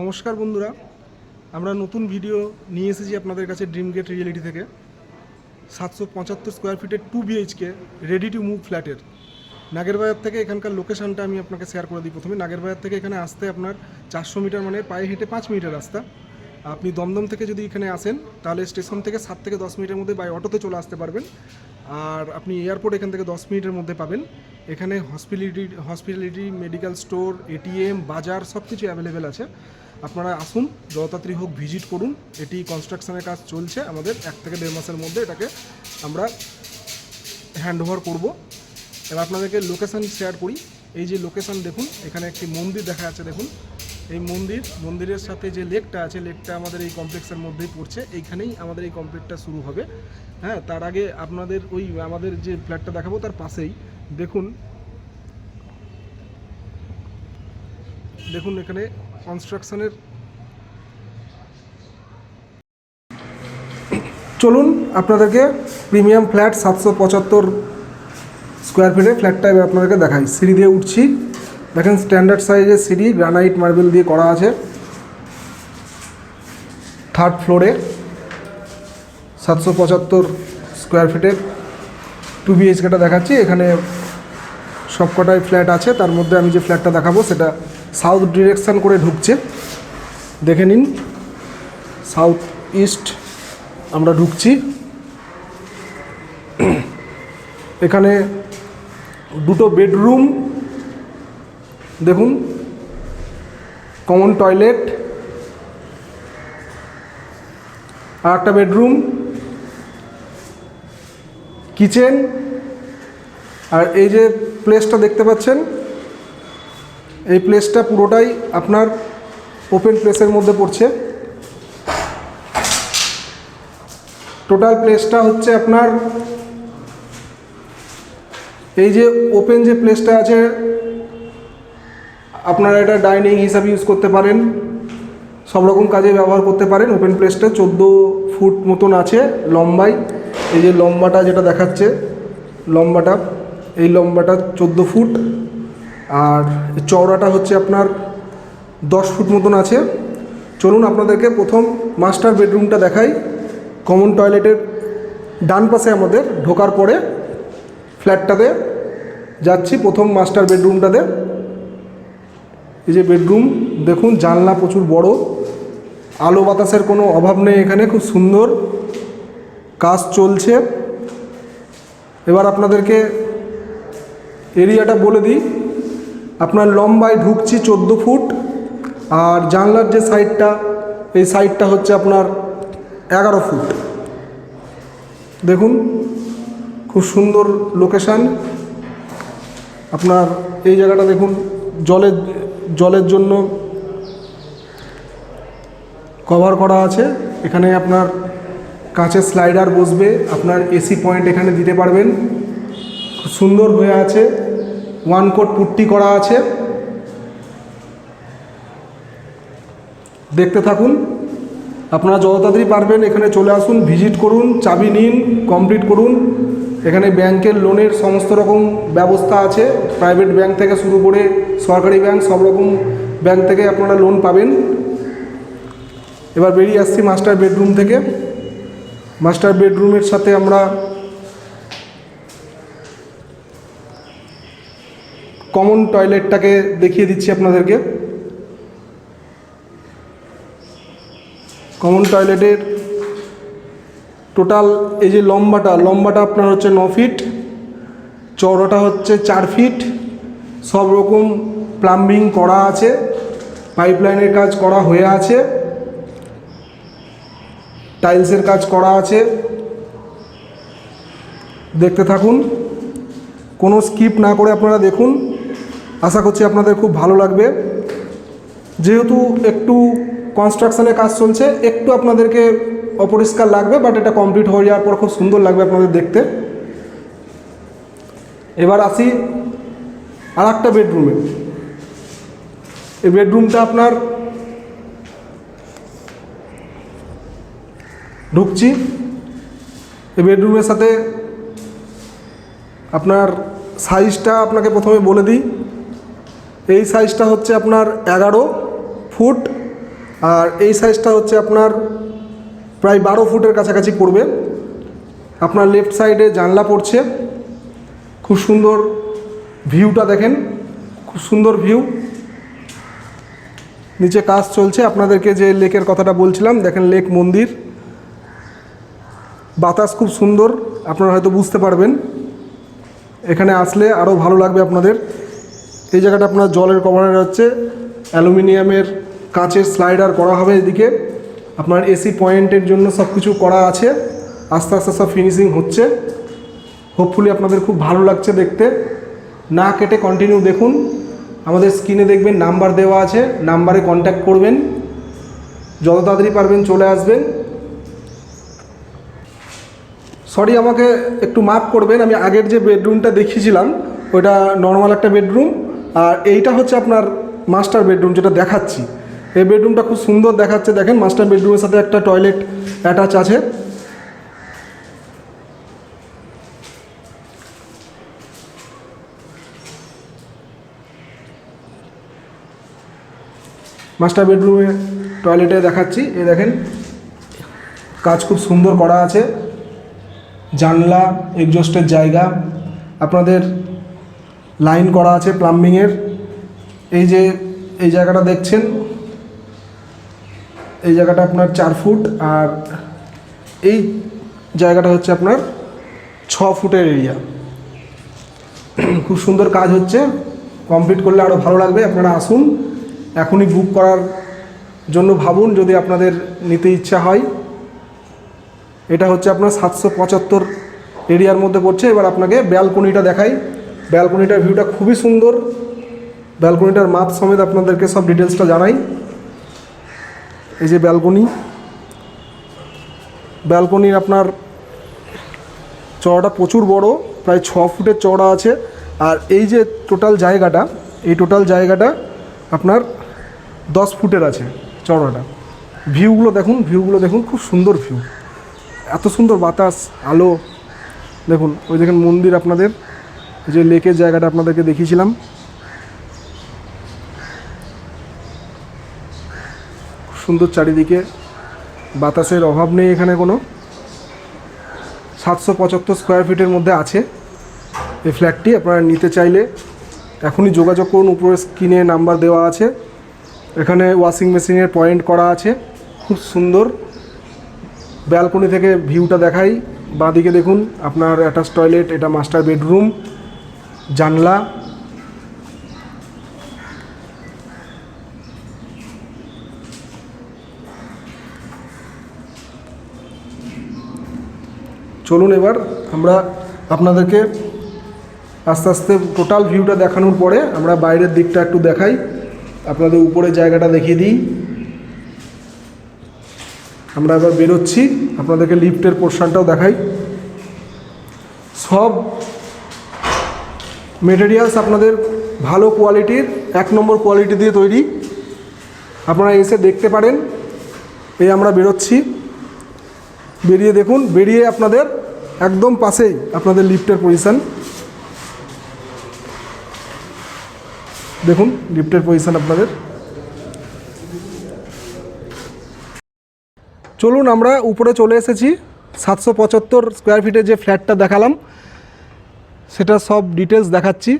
নমস্কার বন্ধুরা, আমরা নতুন ভিডিও নিয়ে এসেছি আপনাদের কাছে ড্রিম গেট রিয়েলিটি থেকে। সাতশো পঁচাত্তর স্কোয়ার ফিটের two BHK ready to move ফ্ল্যাটের নাগেরবাজার থেকে এখানকার লোকেশনটা আমি আপনাকে শেয়ার করে দিই প্রথমে। নাগেরবাজার থেকে এখানে আসতে আপনার চারশো মিটার মানে পায়ে হেঁটে পাঁচ মিটার রাস্তা। আপনি দমদম থেকে যদি এখানে আসেন, তাহলে স্টেশন থেকে সাত থেকে দশ মিনিটের মধ্যে বাই অটোতে চলে আসতে পারবেন। আর আপনি এয়ারপোর্ট এখান থেকে দশ মিনিটের মধ্যে পাবেন। এখানে hospitality hospitality medical store ATM বাজার সব কিছু অ্যাভেলেবেল আছে। আপনারা আসুন যত হোক ভিজিট করুন। এটি কনস্ট্রাকশনের কাজ চলছে। আমাদের এক থেকে দেড় মাসের মধ্যে এটাকে আমরা হ্যান্ড ওভার করব। এবার আপনাদেরকে লোকেশান শেয়ার করি। এই যে লোকেশান দেখুন, এখানে একটি মন্দির দেখা যাচ্ছে, দেখুন। এই মন্দির, মন্দিরের সাথে যে লেকটা আছে লেকটা আমাদের এই কমপ্লেক্সের মধ্যেই পড়ছে। এইখানেই আমাদের এই কমপ্লেক্সটা শুরু হবে। হ্যাঁ তার আগে আপনাদের ওই আমাদের যে ফ্ল্যাটটা দেখাবো, তার পাশেই দেখুন। দেখুন এখানে কনস্ট্রাকশনের। চলুন, আপনাদেরকে প্রিমিয়াম ফ্ল্যাট সাতশো পঁচাত্তর স্কোয়ার ফিটে ফ্ল্যাটটা এবার আপনাদেরকে দেখাই। সিঁড়ি দিয়ে উঠছি। দেখেন স্ট্যান্ডার্ড সাইজের সিঁড়ি গ্রানাইট মার্বেল দিয়ে করা আছে। থার্ড ফ্লোরে সাতশো পঁচাত্তর স্কোয়ার ফিটের টু বিএইচকেটা দেখাচ্ছি। এখানে সবকটাই ফ্ল্যাট আছে। তার মধ্যে আমি যে ফ্ল্যাটটা দেখাবো, সেটা সাউথ ডিরেকশান করে ঢুকছে। দেখে নিন, সাউথ ইস্ট আমরা ঢুকছি। এখানে দুটো বেডরুম, দেখুন, কমন টয়লেট, আর একটা বেডরুম, কিচেন, আর এই যে প্লেসটা দেখতে পাচ্ছেন এই প্লেসটা পুরোটাই আপনার ওপেন প্লেসের মধ্যে পড়ছে। টোটাল প্লেসটা হচ্ছে আপনার এই যে ওপেন যে প্লেসটা আছে, আপনারা এটা ডাইনিং হিসাবে ইউজ করতে পারেন। সব রকম কাজে ব্যবহার করতে পারেন। ওপেন প্লেসটা চোদ্দ ফুট মতন আছে লম্বাই এই যে লম্বাটা যেটা দেখাচ্ছে, লম্বাটা, এই লম্বাটা চোদ্দ ফুট। আর চওড়াটা হচ্ছে আপনার দশ ফুট মতন আছে। চলুন আপনাদেরকে প্রথম মাস্টার বেডরুমটা দেখাই। কমন টয়লেটের ডান পাশে আমাদের ঢোকার পরে ফ্ল্যাটটাতে যাচ্ছি প্রথম মাস্টার বেডরুমটাতে এই যে বেডরুম দেখুন জানলা প্রচুর বড়। আলো বাতাসের কোনো অভাব নেই এখানে, খুব সুন্দর কাজ চলছে। এবার আপনাদেরকে এরিয়াটা বলে দিই। আপনার লম্বায় ঢুকছি চোদ্দ ফুট, আর জানলার যে সাইডটা, এই সাইডটা হচ্ছে আপনার এগারো ফুট। দেখুন, খুব সুন্দর লোকেশান। আপনার এই জায়গাটা দেখুন, জলের জলের জন্য কভার করা আছে। এখানে আপনার কাঁচের স্লাইডার বসবে, আপনার এসি পয়েন্ট এখানে দিতে পারবেন। খুব সুন্দর হয়ে আছে। ওয়ান কোট পুট্টি করা আছে। দেখতে থাকুন। আপনারা যত তাড়াতাড়ি পারবেন এখানে চলে আসুন ভিজিট করুন, চাবি নিন কমপ্লিট করুন। এখানে ব্যাংকের লোনের সমস্ত রকম ব্যবস্থা আছে। প্রাইভেট ব্যাংক থেকে শুরু করে সরকারি ব্যাংক সব রকম ব্যাংক থেকে আপনারা লোন পাবেন। এবার বেরিয়ে আসছি মাস্টার বেডরুম থেকে। মাস্টার বেডরুমের সাথে আমরা কমন টয়লেটটাকে দেখিয়ে দিচ্ছি আপনাদেরকে। কমন টয়লেটের টোটাল এই যে লম্বাটা লম্বাটা আপনার হচ্ছে ন ফিট চওড়াটা হচ্ছে চার ফিট সব রকম প্লাম্বিং করা আছে পাইপলাইনের কাজ করা হয়ে আছে টাইলসের কাজ করা আছে। দেখতে থাকুন, কোনো স্কিপ না করে আপনারা দেখুন। আশা করছি আপনাদের খুব ভালো লাগবে। যেহেতু একটু কনস্ট্রাকশনের কাজ চলছে, একটু আপনাদেরকে অপরিষ্কার লাগবে বাট এটা কমপ্লিট হয়ে যাওয়ার পর খুব সুন্দর লাগবে আপনাদের দেখতে। এবার আসি আর একটা বেডরুমে এই বেডরুমটা আপনার ঢুকছি। এই বেডরুমের সাথে আপনার সাইজটা আপনাকে প্রথমে বলে দিই। এই সাইজটা হচ্ছে আপনার এগারো ফুট, আর এই সাইজটা হচ্ছে আপনার প্রায় বারো ফুটের কাছাকাছি পড়বে। আপনার লেফট সাইডে জানলা পড়ছে। খুব সুন্দর ভিউটা দেখেন, খুব সুন্দর ভিউ নিচে কাজ চলছে। আপনাদেরকে যে লেকের কথাটা বলছিলাম, দেখেন লেক মন্দির। বাতাস খুব সুন্দর, আপনারা হয়তো বুঝতে পারবেন। এখানে আসলে আরও ভালো লাগবে আপনাদের। এই জায়গাটা আপনার জলের কভারের হচ্ছে অ্যালুমিনিয়ামের কাঁচের স্লাইডার করা হবে এদিকে। আপনার এসি পয়েন্টের জন্য সব কিছু করা আছে। আস্তে আস্তে সব ফিনিশিং হচ্ছে। হোপফুলি আপনাদের খুব ভালো লাগছে দেখতে। না কেটে কন্টিনিউ দেখুন। আমাদের স্ক্রিনে দেখবেন নাম্বার দেওয়া আছে। নাম্বারে কন্ট্যাক্ট করবেন। যত তাড়াতাড়ি পারবেন চলে আসবেন। সরি আমাকে একটু মাফ করবেন। আমি আগের যে বেডরুমটা দেখিয়েছিলাম, ওইটা নর্মাল একটা বেডরুম আর এইটা হচ্ছে আপনার মাস্টার বেডরুম যেটা দেখাচ্ছি। এই বেডরুমটা খুব সুন্দর দেখাচ্ছে। দেখেন মাস্টার বেডরুমের সাথে একটা টয়লেট অ্যাটাচ আছে। মাস্টার বেডরুমে টয়লেটে দেখাচ্ছি। এই দেখেন, কাজ খুব সুন্দর করা আছে। জানলা এগজস্টের জায়গা। আপনাদের লাইন করা আছে প্লাম্বিংয়ের। এই যে, এই জায়গাটা দেখছেন? এই জায়গাটা আপনার চার ফুট আর এই জায়গাটা হচ্ছে আপনার ছ ফুটের এরিয়া খুব সুন্দর কাজ হচ্ছে। কমপ্লিট করলে আরও ভালো লাগবে। আপনারা আসুন, এখনই বুক করার জন্য ভাবুন যদি আপনাদের নিতে ইচ্ছা হয়। এটা হচ্ছে আপনার সাতশো পঁচাত্তর এরিয়ার মধ্যে পড়ছে। এবার আপনাকে ব্যালকনিটা দেখাই। ব্যালকনিটার ভিউটা খুবই সুন্দর। ব্যালকনিটার মাপ সমেত আপনাদেরকে সব ডিটেলসটা জানাই। এই যে ব্যালকনি। ব্যালকনির আপনার চওড়াটা প্রচুর বড়, প্রায় ছ ফুটের চওড়া আছে। আর এই যে টোটাল জায়গাটা, এই টোটাল জায়গাটা আপনার দশ ফুটের আছে চওড়াটা। ভিউগুলো দেখুন ভিউগুলো দেখুন, খুব সুন্দর ভিউ এত সুন্দর বাতাস, আলো। দেখুন, ওই দেখেন মন্দির আপনাদের। যে লেকের জায়গাটা আপনাদেরকে দেখিয়েছিলাম। সুন্দর চারিদিকে। বাতাসের অভাব নেই এখানে কোনো। সাতশো পঁচাত্তর স্কোয়ার ফিটের মধ্যে আছে এই ফ্ল্যাটটি আপনারা নিতে চাইলে এখনই যোগাযোগ করুন উপরে স্ক্রিনে নাম্বার দেওয়া আছে। এখানে ওয়াশিং মেশিনের পয়েন্ট করা আছে। খুব সুন্দর। ব্যালকনি থেকে ভিউটা দেখাই। বাঁদিকে দেখুন, আপনার অ্যাটাচ টয়লেট এটা মাস্টার বেডরুম জানলা। চলুন এবার আমরা আপনাদেরকে আস্তে আস্তে টোটাল ভিউটা দেখানোর পরে আমরা বাইরের দিকটা একটু দেখাই। আপনাদের উপরে জায়গাটা দেখিয়ে দিই। আমরা এবার বেরোচ্ছি। আপনাদেরকে লিফটের পোর্শনটাও দেখাই। সব মেটেরিয়ালস আপনাদের ভালো কোয়ালিটির এক নম্বর কোয়ালিটি দিয়ে তৈরি। আপনারা এসে দেখতে পারেন। এই আমরা বেরোচ্ছি। বেরিয়ে দেখুন, বেরিয়ে আপনাদের একদম পাশেই আপনাদের লিফটের পজিশান দেখুন লিফটের পজিশান আপনাদের। চলুন আমরা উপরে চলে এসেছি। সাতশো পঁচাত্তর স্কোয়ার ফিটের যে ফ্ল্যাটটা দেখালাম। সেটা সব ডিটেলস দেখাচ্ছি।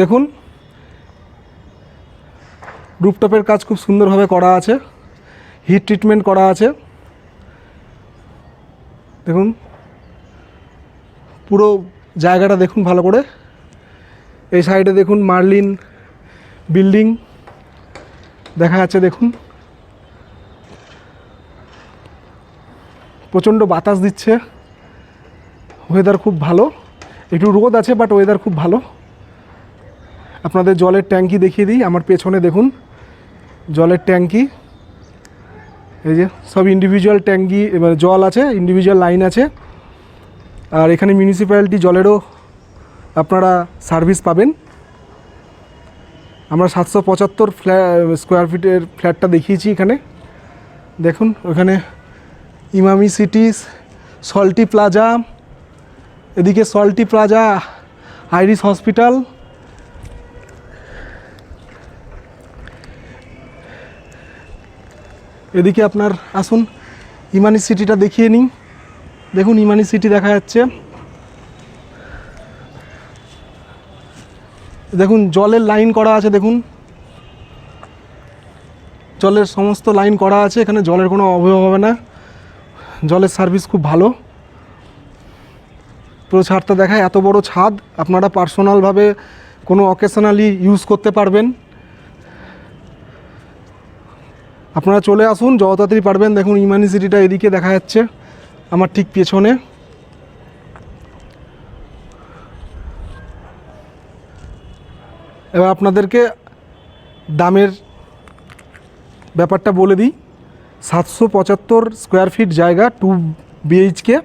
দেখুন রুপটপের কাজ খুব সুন্দরভাবে করা আছে হিট ট্রিটমেন্ট করা আছে। দেখুন, পুরো জায়গাটা দেখুন ভালো করে। এই সাইডে দেখুন মার্লিন বিল্ডিং, দেখা যাচ্ছে দেখুন। প্রচণ্ড বাতাস দিচ্ছে ওয়েদার খুব ভালো। একটু রোদ আছে বাট ওয়েদার খুব ভালো। আপনাদের জলের ট্যাঙ্কি দেখিয়ে দিই, আমার পেছনে দেখুন, জলের ট্যাঙ্কি। এই যে, সব ইন্ডিভিজুয়াল ট্যাঙ্কি মানে জল আছে ইন্ডিভিজুয়াল লাইন আছে। আর এখানে মিউনিসিপ্যালিটি জলেরও আপনারা সার্ভিস পাবেন। আমরা সাতশো পঁচাত্তর স্কোয়ার ফিটের ফ্ল্যাটটা দেখিয়েছি এখানে। দেখুন, ওখানে ইমামি সিটিস সল্টি প্লাজা এদিকে সল্টি প্লাজা আইরিস হসপিটাল। এদিকে আপনার আসুন, ইমানি সিটিটা দেখিয়ে নিই দেখুন, ইমানি সিটি দেখা যাচ্ছে। দেখুন, জলের লাইন করা আছে, দেখুন। জলের সমস্ত লাইন করা আছে, এখানে জলের কোনো অভাব হবে না। জলের সার্ভিস খুব ভালো। পুরো ছাদটা দেখায় এত বড় ছাদ, আপনারা পার্সোনালভাবে কোনো অকেশনালি ইউজ করতে পারবেন। আপনারা চলে আসুন যত তাড়াতাড়ি পারবেন। দেখুন, ইমানি সিটিটা এদিকে দেখা যাচ্ছে, আমার ঠিক পেছনে। এবার আপনাদেরকে দামের ব্যাপারটা বলে দিই। সাতশো পঁচাত্তর স্কোয়ার ফিট জায়গা টু বিএইচকে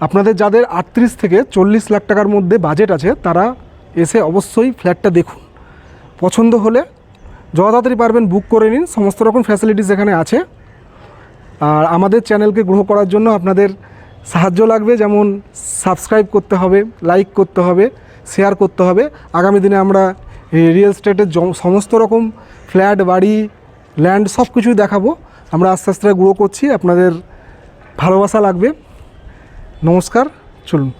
আপনাদের যাদের আটত্রিশ থেকে চল্লিশ লাখ টাকার মধ্যে বাজেট আছে, তারা এসে অবশ্যই ফ্ল্যাটটা দেখুন। পছন্দ হলে যত তাড়াতাড়ি পারবেন বুক করে নিন। সমস্ত রকম ফ্যাসিলিটিস এখানে আছে। আর আমাদের চ্যানেলকে গ্রো করার জন্য আপনাদের সাহায্য লাগবে। যেমন সাবস্ক্রাইব করতে হবে লাইক করতে হবে শেয়ার করতে হবে। আগামী দিনে আমরা রিয়েল এস্টেটের সমস্ত রকম ফ্ল্যাট বাড়ি ল্যান্ড সব কিছুই দেখাবো। আমরা আস্তে আস্তে গ্রো করছি। আপনাদের ভালোবাসা লাগবে। নমস্কার চলুন।